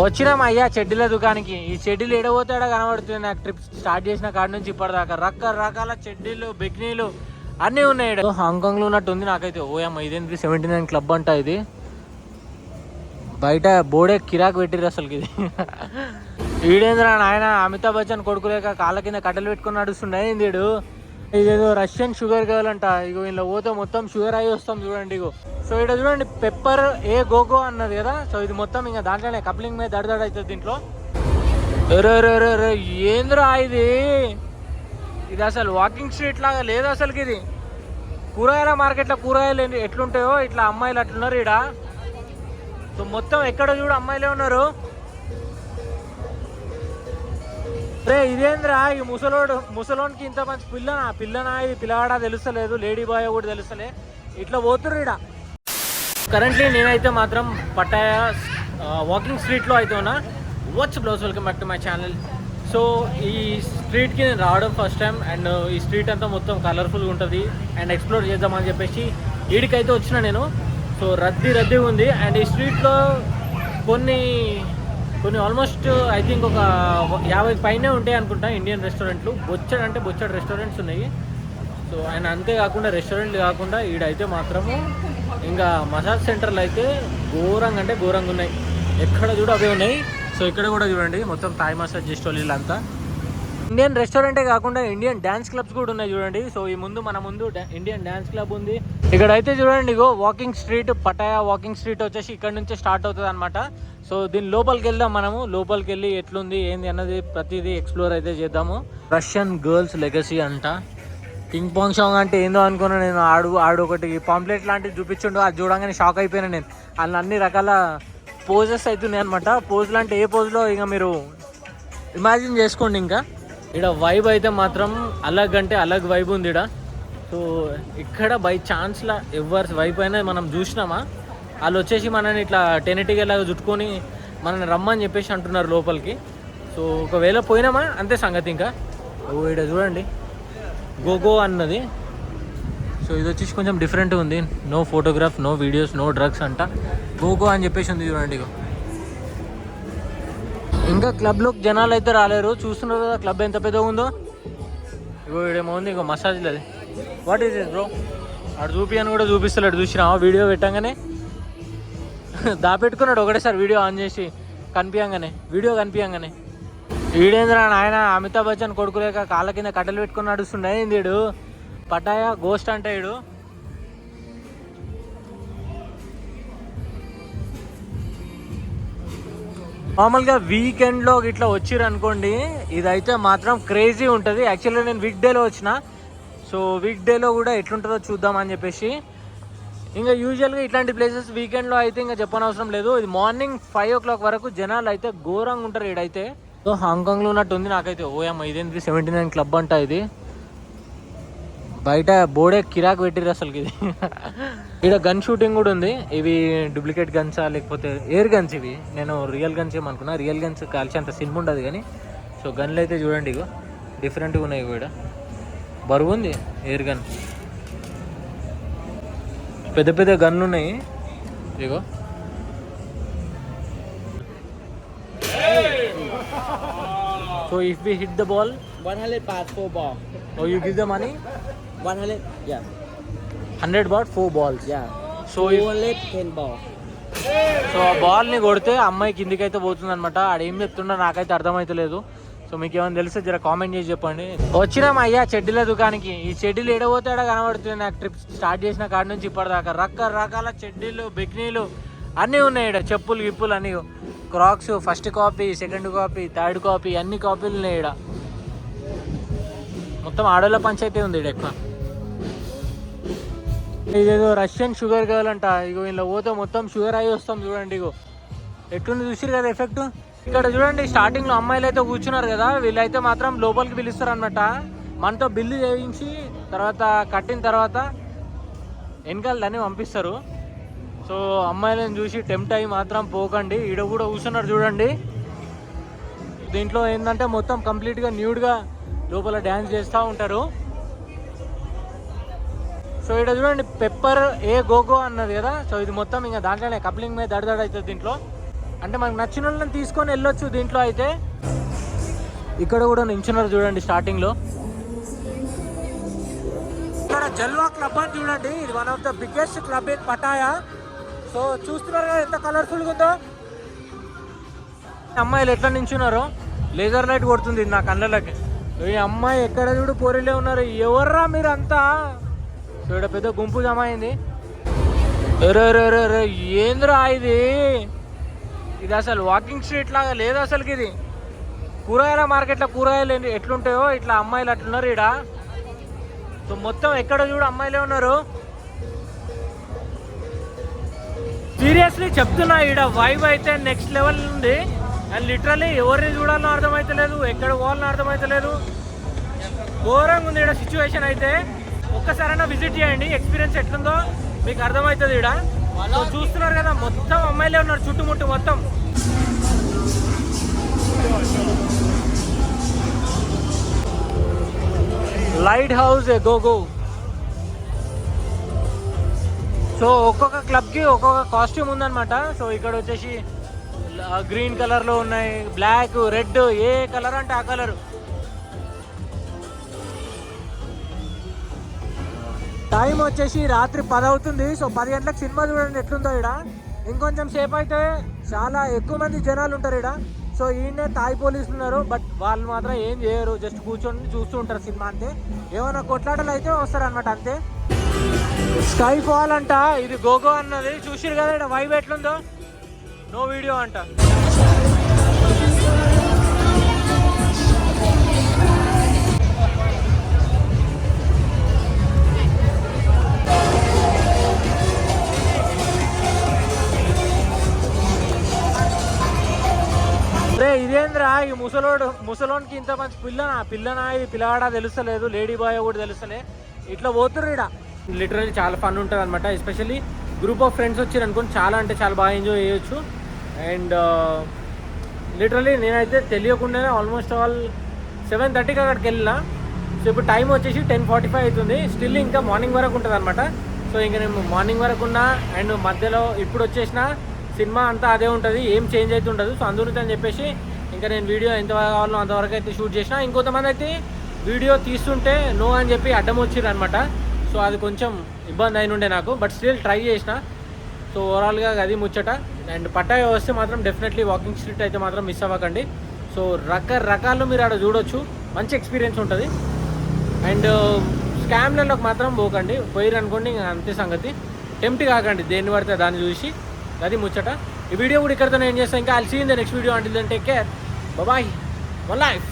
వచ్చినాం అయ్యా చెడ్డీల దుకాణానికి ఈ చెడ్డీలు ఎడబోతాడా కనబడుతుంది నాకు. ట్రిప్ స్టార్ట్ చేసిన కాడ నుంచి ఇప్పటిదాకా. రకరకాల చెడ్డీలు బిగ్నీలు అన్నీ ఉన్నాయి హాంకాంగ్లో ఉన్నట్టు ఉంది నాకైతే. ఓఎం ఇదేంటి సెవెంటీ నైన్ క్లబ్ అంట ఇది. బయట బోడే కిరాక్ పెట్టిర్రు అసలు ఇది. వీడేంద్ర నాయన అమితాబ్ బచ్చన్ కొడుకులేక కాళ్ళ కింద కట్టెలు పెట్టుకుని నడుస్తుండే వీడు ఈడు? ఇదేదో రష్యన్ షుగర్ కావాలంట. అంట ఇగో ఇలా పోతే మొత్తం షుగర్ అయి వస్తాం చూడండి ఇగో. సో ఇక్కడ చూడండి పెప్పర్ ఏ గోగో అన్నది కదా. సో ఇది మొత్తం ఇంకా దాంట్లోనే కప్లింగ్ మీద దడదడ అవుతుంది దీంట్లో. అరే ఏంద్రా ఇది? ఇది అసలు వాకింగ్ స్ట్రీట్ లాగా లేదు అసలుకి ఇది. కూరగాయల మార్కెట్లో కూరగాయలు ఎట్లుంటాయో ఇట్లా అమ్మాయిలు అట్లున్నారు ఈడ. సో మొత్తం ఎక్కడ చూడు అమ్మాయిలే ఉన్నారు. రే ఇదేంద్రా ఈ ముసలోడు ముసలోనికి ఇంత మంచి పిల్లనా? పిల్లనా ఇది? పిల్లవాడా తెలుస్తలేదు. లేడీ బాయ్ కూడా తెలుస్తలే. ఇట్లా పోతుర్రు ఈడ. కరెంట్లీ నేనైతే మాత్రం పట్టాయ వాకింగ్ స్ట్రీట్లో అయితే ఉన్నా. What's blouse welcome back to my channel so ఈ స్ట్రీట్కి నేను రావడం ఫస్ట్ టైం అండ్ ఈ స్ట్రీట్ అంతా మొత్తం కలర్ఫుల్గా ఉంటుంది. అండ్ ఎక్స్ప్లోర్ చేద్దామని చెప్పేసి ఈడికైతే వచ్చిన నేను. సో రద్దీ రద్దీ ఉంది. అండ్ ఈ స్ట్రీట్లో కొన్ని కొన్ని ఆల్మోస్ట్ ఐ థింక్ ఒక యాభై పైనే ఉంటాయి అనుకుంటా ఇండియన్ రెస్టారెంట్లు బొచ్చడు అంటే బొచ్చడు రెస్టారెంట్స్ ఉన్నాయి. సో ఆయన అంతేకాకుండా రెస్టారెంట్లు కాకుండా ఈడైతే మాత్రము ఇంకా మసాజ్ సెంటర్లు అయితే ఘోరంగా అంటే ఘోరంగా ఉన్నాయి. ఎక్కడ చూడ అవే ఉన్నాయి. సో ఇక్కడ కూడా చూడండి మొత్తం థాయ్ మసాజ్ చేసేవాళ్ళు వీళ్ళంతా. ఇండియన్ రెస్టారెంటే కాకుండా ఇండియన్ డ్యాన్స్ క్లబ్స్ కూడా ఉన్నాయి చూడండి. సో ఈ ముందు మన ముందు ఇండియన్ డ్యాన్స్ క్లబ్ ఉంది. ఇక్కడ అయితే చూడండి ఇగో walking street Pattaya walking street వచ్చేసి ఇక్కడ నుంచి స్టార్ట్ అవుతుంది అనమాట సో దీని లోపలికి వెళ్దాం మనము. లోపలికి వెళ్ళి ఎట్లుంది ఏంది అన్నది ప్రతిదీ ఎక్స్ప్లోర్ అయితే చేద్దాము. రష్యన్ గర్ల్స్ లెగసీ అంట. పింగ్ పాంగ్ సాంగ్ అంటే ఏందో అనుకున్నా నేను. ఆడు ఆడు ఒకటి. పాంప్లెట్ లాంటివి చూపించుండు. అది చూడంగానే షాక్ అయిపోయినా నేను. అందులో అన్ని రకాల పోజెస్ అవుతున్నాయి అనమాట పోజులు అంటే ఏ పోజ్లో ఇక మీరు ఇమాజిన్ చేసుకోండి ఇంకా. ఇక్కడ వైబ్ అయితే మాత్రం అలగ్ అంటే అలగ్ వైబ్ ఉంది ఇక్కడ సో ఇక్కడ బై ఛాన్స్లా ఎవరి వైబ్ అయినా మనం చూసినామా? వాళ్ళు వచ్చేసి మనని ఇట్లా టెనెటిగలాగా చుట్టుకొని మనని రమ్మని చెప్పేసి అంటున్నారు లోపలికి. సో ఒకవేళ పోయినామా? అంతే సంగతి ఇంకా. ఓ ఇక్కడ చూడండి. గోగో అన్నది. సో ఇది వచ్చేసి కొంచెం డిఫరెంట్ ఉంది. No photograph no videos no drugs అంట. గోగో అని చెప్పేసి ఉంది చూడండి ఇగో. ఇంకా క్లబ్లోకి జనాలు అయితే రాలేరు. చూస్తున్నారు కదా క్లబ్ ఎంత పెద్దగా ఉందో. ఇగో ఇడేమో ఉంది ఇంకో మసాజ్ లేదు వాట్ ఈస్ ఇట్ బ్రో అటు చూపి అని కూడా చూపిస్తలేడు చూసినా? వీడియో పెట్టంగానే. దాపెట్టుకున్నాడు ఒకటేసారి వీడియో ఆన్ చేసి కనిపించగానే వీడియో కనిపించగానే ఈడేంద్ర ఆయన అమితాబ్ బచ్చన్ కొడుకు లేక కాళ్ళ కింద కట్టెలు పెట్టుకుని నడుస్తుండే వీడు పటాయా గోస్ట్ అంటే వీడు మామూలుగా వీకెండ్లో ఇట్లా వచ్చిర్రు అనుకోండి ఇదైతే మాత్రం క్రేజీ ఉంటుంది. యాక్చువల్లీ నేను వీక్ డేలో వచ్చిన. సో వీక్ డేలో కూడా ఎట్లుంటుందో చూద్దామని చెప్పేసి. ఇంకా యూజువల్గా ఇట్లాంటి ప్లేసెస్ వీకెండ్లో అయితే ఇంకా చెప్పనవసరం లేదు. ఇది మార్నింగ్ ఫైవ్ ఓ క్లాక్ వరకు జనాలు అయితే ఘోరంగా ఉంటారు ఈడైతే. సో హాంకాంగ్లో ఉన్నట్టు ఉంది నాకైతే. ఓఎం ఇదేంటి సెవెంటీ నైన్ క్లబ్ అంట ఇది. బయట బోర్డే కిరాక్ పెట్టిర్రు అసలు ఇది ఇక్కడ గన్ షూటింగ్ కూడా ఉంది. ఇవి డూప్లికేట్ గన్సా లేకపోతే ఎయిర్ గన్స్ ఇవి. నేను రియల్ గన్స్ ఏమనుకున్నా. రియల్ గన్స్ కాల్చి అంత సినిమా ఉండదు కానీ సో గన్లు అయితే చూడండి ఇగో. డిఫరెంట్గా ఉన్నాయి కూడా. బరువు ఉంది ఎయిర్ గన్ పెద్ద పెద్ద గన్లు ఉన్నాయి. ఇగో. So if we hit the ball 100 baht for ball. Oh you give the money 100, yeah, hundred baht for balls yeah. So 200, 10 ball. So ఆ బాల్ని కొడితే అమ్మాయి కిందికి అయితే పోతుంది అనమాట ఆడ ఏం చెప్తుండో నాకైతే అర్థమైతలేదు. సో మీకు ఏమైనా తెలిస్తే జర కామెంట్ చేసి చెప్పండి. వచ్చినాం అయ్యా చెడ్డీల దుకాణానికి. ఈ చెడ్డీలు ఎడబోతాడా కనబడుతుంది నాకు ట్రిప్ స్టార్ట్ చేసిన కాడ నుంచి ఇప్పటిదాకా. రకరకాల చెడ్డీలు బిక్నీలు అన్నీ ఉన్నాయి ఇక్కడ చెప్పులు గిప్పులు అన్నీ. Crocs first copy second copy third copy అన్ని కాపీలు ఉన్నాయి ఇక్కడ మొత్తం ఆడోళ్ళ పంచాయతీ ఉంది ఇక్కడ ఎక్కువ. ఇదేదో రష్యన్ షుగర్ కావాలంట. ఇగో ఇలా పోతే మొత్తం షుగర్ అయి వస్తాం చూడండి ఇగో. ఎట్లుంది చూసిరు కదా ఎఫెక్ట్? ఇక్కడ చూడండి స్టార్టింగ్లో అమ్మాయిలు అయితే కూర్చున్నారు కదా వీళ్ళైతే మాత్రం లోపలికి పిలుస్తారు అనమాట మనతో బిల్లు చేయించి తర్వాత కట్టిన తర్వాత వెనకాల దాన్ని పంపిస్తారు. సో అమ్మాయిలను చూసి టెంప్ట్ అయ్యి మాత్రం పోకండి. ఈడ కూడా కూర్చున్నారు చూడండి. దీంట్లో ఏంటంటే మొత్తం కంప్లీట్గా న్యూడ్గా లోపల డ్యాన్స్ చేస్తూ ఉంటారు. సో ఇక్కడ చూడండి పెప్పర్ ఏ గోగో అన్నది కదా. సో ఇది మొత్తం ఇంకా దాంట్లోనే కప్లింగ్ మీద దడదడ అవుతుంది దీంట్లో. అంటే మనకు నచ్చిన వాళ్ళని తీసుకొని వెళ్ళొచ్చు దీంట్లో అయితే. ఇక్కడ కూడా నించున్నారు చూడండి స్టార్టింగ్లో ఇక్కడ జల్వా క్లబ్ అని చూడండి ఇది one of the biggest club in Pattaya so చూస్తున్నారు కదా ఎంత కలర్ఫుల్గా ఉందో. అమ్మాయిలు ఎట్లా నించున్నారో. లేజర్ లైట్ కొడుతుంది నా కళ్ళకి ఈ అమ్మాయి ఎక్కడ చూడు పోరిలే ఉన్నారు. ఎవర్రా మీరు అంతా సో ఇక్కడ పెద్ద గుంపు జమ అయింది. అరే ఏంద్రా ఇది? ఇది అసలు వాకింగ్ స్ట్రీట్ లాగా లేదు అసలుకి ఇది. కూరగాయల మార్కెట్లో కూరగాయలు ఏంటి- ఎట్లుంటాయో ఇట్లా అమ్మాయిలు అట్లున్నారు ఈడ. సో మొత్తం ఎక్కడ చూడు అమ్మాయిలే ఉన్నారు. సీరియస్లీ చెప్తున్నా ఈడ వైబ్ అయితే నెక్స్ట్ లెవెల్ ఉంది. అండ్ లిటరలీ ఎవరిని చూడాలో అర్థమైతలేదు ఎక్కడ పోవాలని అర్థమైతలేదు. ఘోరంగా ఉంది ఈడ సిచ్యువేషన్ అయితే. ఒక్కసారైనా విజిట్ చేయండి. ఎక్స్పీరియన్స్ ఎట్లుందో మీకు అర్థమవుతుంది ఈడ. సో చూస్తున్నారు కదా మొత్తం అమ్మాయిలే ఉన్నారు చుట్టుముట్టు మొత్తం. Lighthouse go go so ఒక్కొక్క క్లబ్కి ఒక్కొక్క కాస్ట్యూమ్ ఉందన్నమాట. సో ఇక్కడ వచ్చేసి గ్రీన్ కలర్లో ఉన్నాయి బ్లాక్ రెడ్ ఏ కలర్ అంటే ఆ కలర్ టైం వచ్చేసి రాత్రి పది అవుతుంది. సో పది గంటలకు సినిమా చూడండి ఎట్లుందో ఇక్కడ ఇంకొంచెం సేపు అయితే చాలా ఎక్కువ మంది జనాలు ఉంటారు ఇక్కడ సో ఈయనే తాయి పోలీసులు ఉన్నారు బట్ వాళ్ళు మాత్రం ఏం చేయరు. జస్ట్ కూర్చొని చూస్తూ ఉంటారు సినిమా అంతే. ఏమైనా కొట్లాటలు అయితే వస్తారు అనమాట అంతే. స్కై ఫాల్ అంట ఇది గోగో అన్నది. చూసిరు కదా ఇక్కడ వైబ్ ఎట్లుందో? నో వీడియో అంట. ముసలోనికి ఇంత మంచి పిల్లనా? పిల్లనా ఇది? పిల్లవాడా తెలుస్తలేదు. లేడీ బాయ్ కూడా తెలుస్తలే. ఇట్లా పోతుర్రు ఇడ లిటరల్లీ చాలా ఫన్ ఉంటుంది అనమాట ఎస్పెషల్లీ గ్రూప్ ఆఫ్ ఫ్రెండ్స్ వచ్చారు అనుకోని చాలా అంటే చాలా బాగా ఎంజాయ్ చేయొచ్చు. అండ్ లిటరల్లీ uh, నేనైతే తెలియకుండానే ఆల్మోస్ట్ ఆల్ సెవెన్ థర్టీకి అక్కడికి వెళ్ళినా. సో ఇప్పుడు టైం వచ్చేసి టెన్ ఫార్టీ ఫైవ్ అవుతుంది. స్టిల్ ఇంకా మార్నింగ్ వరకు ఉంటుంది అనమాట సో ఇంకా నేను మార్నింగ్ వరకు ఉన్నా అండ్ మధ్యలో ఇప్పుడు వచ్చేసిన సినిమా అంతా అదే ఉంటుంది. ఏం చేంజ్ అయితే ఉండదు. సో అందుకని అని చెప్పేసి ఇంకా నేను వీడియో ఎంత కావాలో అంతవరకు అయితే షూట్ చేసిన. ఇంకొంతమంది అయితే వీడియో తీస్తుంటే నో అని చెప్పి అడ్డం వచ్చిర్రు అనమాట సో అది కొంచెం ఇబ్బంది అయిన ఉండే నాకు. బట్ స్టిల్ ట్రై చేసిన. సో ఓవరాల్గా అది ముచ్చట. అండ్ పట్టాయ వస్తే మాత్రం డెఫినెట్లీ వాకింగ్ స్ట్రీట్ అయితే మాత్రం మిస్ అవ్వకండి. సో రకరకాలు మీరు ఆడ చూడొచ్చు. మంచి ఎక్స్పీరియన్స్ ఉంటుంది. అండ్ స్కామ్లలోకి మాత్రం పోకండి. పోయిరు అనుకోండి అంతే సంగతి. టెంప్ట్ కాకండి. దేన్ని పడితే దాన్ని చూసి. అది ముచ్చట. ఈ వీడియో కూడా ఇక్కడితో నేను చేస్తాను ఇంకా I in the next video అంటే take care bye one life